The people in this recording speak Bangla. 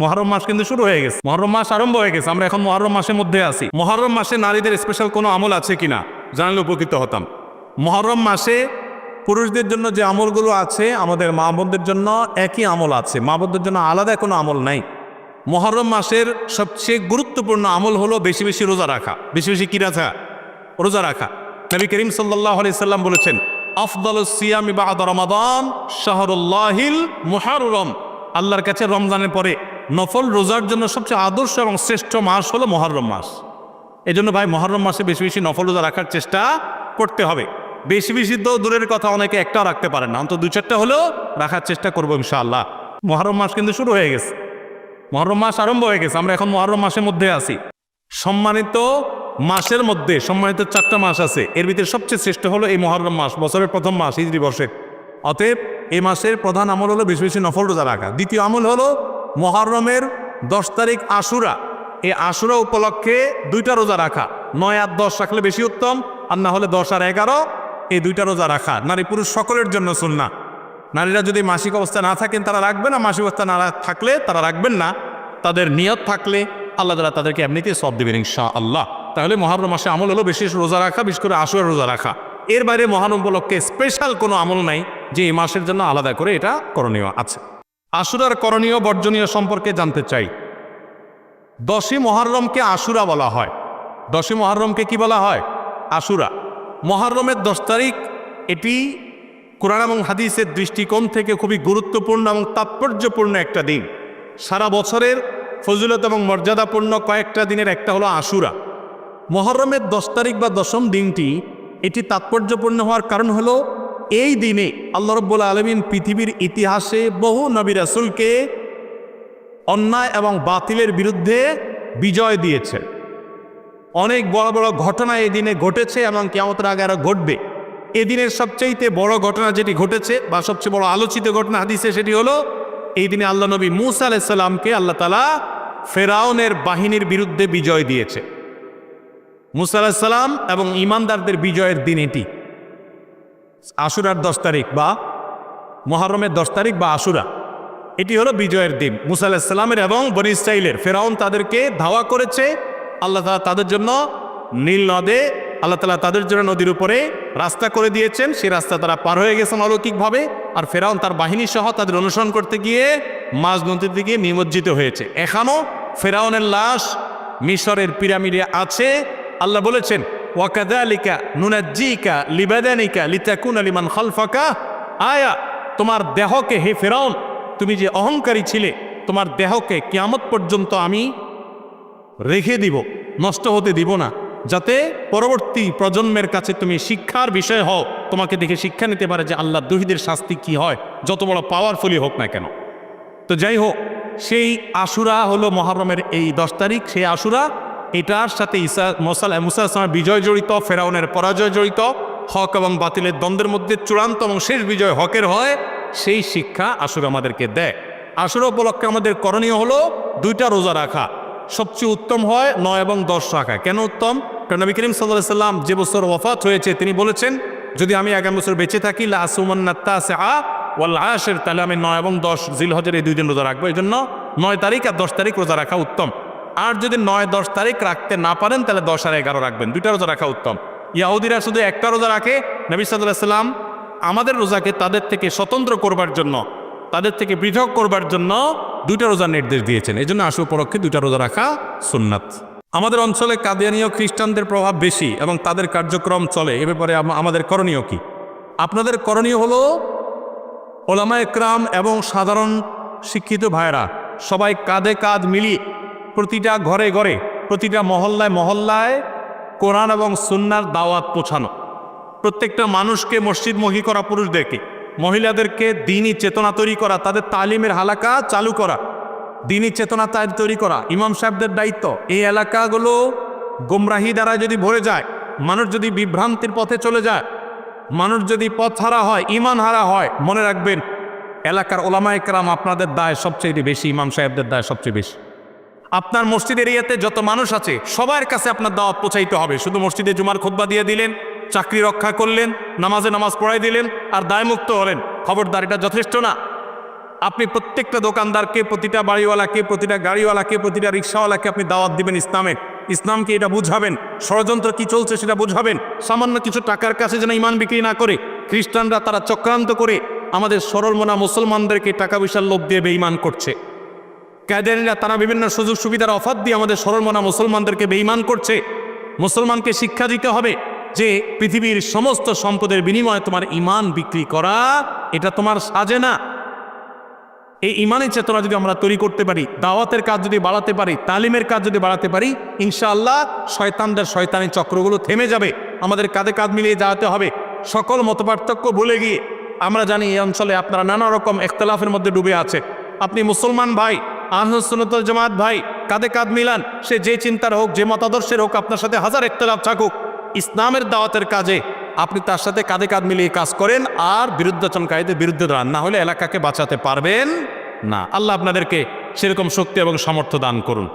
মহরম মাস কিন্তু শুরু হয়ে গেছে। মহরম মাস আরম্ভ হয়ে গেছে, আমরা এখন মহরম মাসের মধ্যে আছি। মহরম মাসে নারীদের স্পেশাল কোনো আমল আছে কিনা? জানলে উপকৃত হতাম। মহরম মাসে পুরুষদের জন্য যে আমলগুলো আছে, আমাদের মা বোনদের জন্য একই আমল আছে। মা বোনদের জন্য আলাদা কোনো আমল নাই। মহরম মাসের সবচেয়ে গুরুত্বপূর্ণ আমল হলো বেশি বেশি রোজা রাখা। বেশি বেশি কি রাখা? রোজা রাখা। নবী করিম সাল্লাহ সাল্লাম বলেছেন আফদল সিয়ামি বাদ রমাদান শাহরুল্লাহিল মুহাররম। আল্লাহর কাছে রমজানের পরে নফল রোজার জন্য সবচেয়ে আদর্শ এবং শ্রেষ্ঠ মাস হলো মহরম মাস। এই জন্য ভাই, মহরম মাসে বেশি বেশি নফল রোজা রাখার চেষ্টা করতে হবে। বেশি বেশি তো দূরের কথা অনেকে একটাও রাখতে পারেন না। অন্তত দু চারটা হলেও রাখার চেষ্টা করব ইনশাআল্লাহ। মহরম মাস কিন্তু শুরু হয়ে গেছে। মহরম মাস আরম্ভ হয়ে গেছে। আমরা এখন মহরম মাসের মধ্যে আছি। সম্মানিত মাসের মধ্যে, সম্মানিত চারটা মাস আছে। এর ভিতরে সবচেয়ে শ্রেষ্ঠ হলো এই মহরম মাস, বছরের প্রথম মাস, হিজরি বর্ষের অতএব এই মাসের প্রধান আমল হলো বেশি বেশি নফল রোজা রাখা। দ্বিতীয় আমল হলো মহরমের দশ তারিখ আশুরা। এই আশুরা উপলক্ষে দুইটা রোজা রাখা। নয় আর দশ রাখলে বেশি উত্তম, আর না হলে দশ আর এগারো, এই দুইটা রোজা রাখা। নারী পুরুষ সকলের জন্য শুননা নারীরা যদি মাসিক অবস্থা না থাকেন, তারা রাখবেন না। মাসিক অবস্থা না থাকলে তারা রাখবেন না। তাদের নিয়ত থাকলে আল্লাহ তালা তাদেরকে এমনিতেই সব দেবেন ইনশা আল্লাহ তাহলে মহারম মাসে আমল হলো বিশেষ রোজা রাখা, বিশেষ করে আশুয়ার রোজা রাখা। এর বাইরে মহারম উপলক্ষে স্পেশাল কোনো আমল নাই, যে এই মাসের জন্য আলাদা করে এটা করণীয় আছে। আশুরার করণীয় বর্জনীয় সম্পর্কে জানতে চাই। দশই মহারমকে আশুরা বলা হয়। দশই মহারমকে কি বলা হয়? আশুরা। মহারমের দশ তারিখ, এটি কোরআন এবং হাদিসের দৃষ্টিকোণ থেকে খুবই গুরুত্বপূর্ণ এবং তাৎপর্যপূর্ণ একটা দিন। সারা বছরের ফজিলত এবং মর্যাদাপূর্ণ কয়েকটা দিনের, একটা হলো আশুরা। মহরমের দশ তারিখ বা দশম দিনটি, এটি তাৎপর্যপূর্ণ হওয়ার কারণ হলো এই দিনে আল্লাহ রব্বুল আলমিন পৃথিবীর ইতিহাসে বহু নবী রাসুলকে অন্যায় এবং বাতিলের বিরুদ্ধে বিজয় দিয়েছে। অনেক বড় বড় ঘটনা এই দিনে ঘটেছে এবং কেমতের আগে আরও ঘটবে। এদিনের সবচাইতে বড় ঘটনা যেটি ঘটেছে বা সবচেয়ে বড় আলোচিত ঘটনা হাদিসে সেটি হলো, এই দিনে আল্লাহ নবী মুসা আলাইসাল্লামকে আল্লাহ তালা ফেরাউনের বাহিনীর বিরুদ্ধে বিজয় দিয়েছে। মুসা আলাহিসাল্লাম এবং ইমানদারদের বিজয়ের দিন এটি। আশুরার দশ তারিখ বা মহরমের দশ তারিখ বা আশুরা। এটি হলো বিজয়ের দিন। মুসা আলাহিসাল্লামের এবং বনি ফেরাউন তাদেরকে ধাওয়া করেছে। আল্লাহ তালা তাদের জন্য নীল নদে, আল্লাহ তালা তাদের জন্য নদীর উপরে রাস্তা করে দিয়েছেন। সেই রাস্তা তারা পার হয়ে গেছেন অলৌকিকভাবে। আর ফেরাউন তার বাহিনী সহ তাদের অনুসরণ করতে গিয়ে মাঝ নদীর দিকে নিমজ্জিত হয়েছে। এখনও ফেরাউনের লাশ মিশরের পিরামিডে আছে। আল্লাহ বলেছেন ওয়াকাদালিকা নুনাজ্জিকা লিবাদানিকা লিতাকুন আলিমান খলফাকা আয়া তোমার দেহকে হে ফেরাউন, তুমি যে অহংকারী ছিলে, তোমার দেহকে কিয়ামত পর্যন্ত আমি রেখে দিব, নষ্ট হতে দিব না, যাতে পরবর্তী প্রজন্মের কাছে তুমি শিক্ষার বিষয় হও। তোমাকে দেখে শিক্ষা নিতে পারে যে আল্লাহ দুহিদের শাস্তি কি হয়, যত বড় পাওয়ারফুলি হোক না কেন। তো যাই হোক, সেই আশুরা হলো মহরমের এই দশ তারিখ, সেই আশুরা এটার সাথে ইসা মোসাল মুসা বিজয় জড়িত, ফেরাউনের পরাজয় জড়িত, হক এবং বাতিলের দ্বন্দ্বের মধ্যে চূড়ান্ত এবং শেষ বিজয় হকের হয়, সেই শিক্ষা আসুর আমাদেরকে দেয়। আসুর উপলক্ষে আমাদের করণীয় হলো দুইটা রোজা রাখা। সবচেয়ে উত্তম হয় নয় এবং দশ রাখা। কেন উত্তম? কারণ নবী করিম সাল্লাহ সাল্লাম যে বছর ওফাত হয়েছে, তিনি বলেছেন, যদি আমি আগামী বছর বেঁচে থাকি লাসুমান্নাত্তা ওয়াল আশের তাহলে আমি নয় এবং দশ জিল হজের এই দুই দিন রোজা রাখব। এই জন্য নয় তারিখ আর দশ তারিখ রোজা রাখা উত্তম। আর যদি নয়, দশ তারিখ রাখতে না পারেন, তাহলে দশ আর এগারো রাখবেন। দুইটা রোজা রাখা উত্তম। ইয়াহুদিরা শুধু একটা রোজা রাখে। নবী সাল্লাম আমাদের রোজাকে তাদের থেকে স্বতন্ত্র করবার জন্য, তাদের থেকে পৃথক করবার জন্য দুইটা রোজার নির্দেশ দিয়েছেন। এই জন্য আশু উপলক্ষে দুইটা রোজা রাখা সুন্নাত। আমাদের অঞ্চলে কাদিয়ানীয় খ্রিস্টানদের প্রভাব বেশি এবং তাদের কার্যক্রম চলে। এ ব্যাপারে আমাদের করণীয় কি? আপনাদের করণীয় হলো ওলামা একরাম এবং সাধারণ শিক্ষিত ভাইরা সবাই কাঁধে কাঁধ মিলিয়ে প্রতিটা ঘরে ঘরে, প্রতিটা মহল্লায় মহল্লায় কোরআন এবং সুন্নার দাওয়াত পৌঁছানো। প্রত্যেকটা মানুষকে মসজিদমুখী করা পুরুষদেরকে, মহিলাদেরকে দিনই চেতনা তৈরি করা, তাদের তালিমের হালাকা চালু করা, দিনই চেতনা তৈরি করা। ইমাম সাহেবদের দায়িত্ব, এই এলাকাগুলো গোমরাহি দ্বারা যদি ভরে যায়, মানুষ যদি বিভ্রান্তির পথে চলে যায়, মানুষ যদি পথ হারা হয় ইমান হারা হয়, মনে রাখবেন, এলাকার ওলামা একরাম আপনাদের দায় সবচেয়ে বেশি, ইমাম সাহেবদের দায় সবচেয়ে বেশি। আপনার মসজিদের এরিয়াতে যত মানুষ আছে, সবার কাছে আপনার দাওয়াত পৌঁছাইতে হবে। শুধু মসজিদে জুমার খোদবা দিয়ে দিলেন, চাকরি রক্ষা করলেন, নামাজে নামাজ পড়াই দিলেন আর দায়মুক্ত হলেন। খবরদার, এটা যথেষ্ট না। আপনি প্রত্যেকটা দোকানদারকে, প্রতিটা বাড়িওয়ালাকে, প্রতিটা গাড়িওয়ালাকে, প্রতিটা রিক্সাওয়ালাকে আপনি দাওয়াত দিবেন ইসলামের ইসলামকে এটা বুঝাবেন? ষড়যন্ত্র কি চলছে সেটা বুঝাবেন? সামান্য কিছু টাকার কাছে যেন ইমান বিক্রি না করে, খ্রিস্টানরা তারা চক্রান্ত করে আমাদের সরলমনা মুসলমানদেরকে টাকা পয়সার লোভ দিয়ে বেঈমান করছে। ক্যাডারিরা তারা বিভিন্ন সুযোগ সুবিধার অফার দিয়ে আমাদের সরলমনা মুসলমানদেরকে বেইমান করছে। মুসলমানকে শিক্ষা দিতে হবে যে পৃথিবীর সমস্ত সম্পদের বিনিময়ে তোমার ইমান বিক্রি করা, এটা তোমার সাজে না। এই ইমানের চেতনা যদি আমরা তৈরি করতে পারি, দাওয়াতের কাজ যদি বাড়াতে পারি, তালিমের কাজ যদি বাড়াতে পারি, ইনশাআল্লাহ শয়তানদের শয়তানি চক্রগুলো থেমে যাবে। আমাদের কাঁধে কাঁধ মিলিয়ে যাওয়াতে হবে। সকল মতপার্থক্য ভুলে গিয়ে আমরা জানি এই অঞ্চলে আপনারা নানা রকম একতলাফের মধ্যে ডুবে আছে। আপনি মুসলমান ভাই আহসনতল জামাত ভাই, কাঁধে কাঁধ মিলান, সে যে চিন্তার হোক, যে মতাদর্শের হোক, আপনার সাথে হাজার একতলাফ থাকুক, ইসলামের দাওয়াতের কাজে আপনি তার সাথে কাঁধে কাঁধ মিলিয়ে কাজ করেন আর বিরুদ্ধাচরণকারীদের বিরুদ্ধে দাঁড়ান, না হলে এলাকাকে বাঁচাতে পারবেন না। আল্লাহ আপনাদেরকে সেরকম শক্তি এবং সামর্থ্য দান করুন।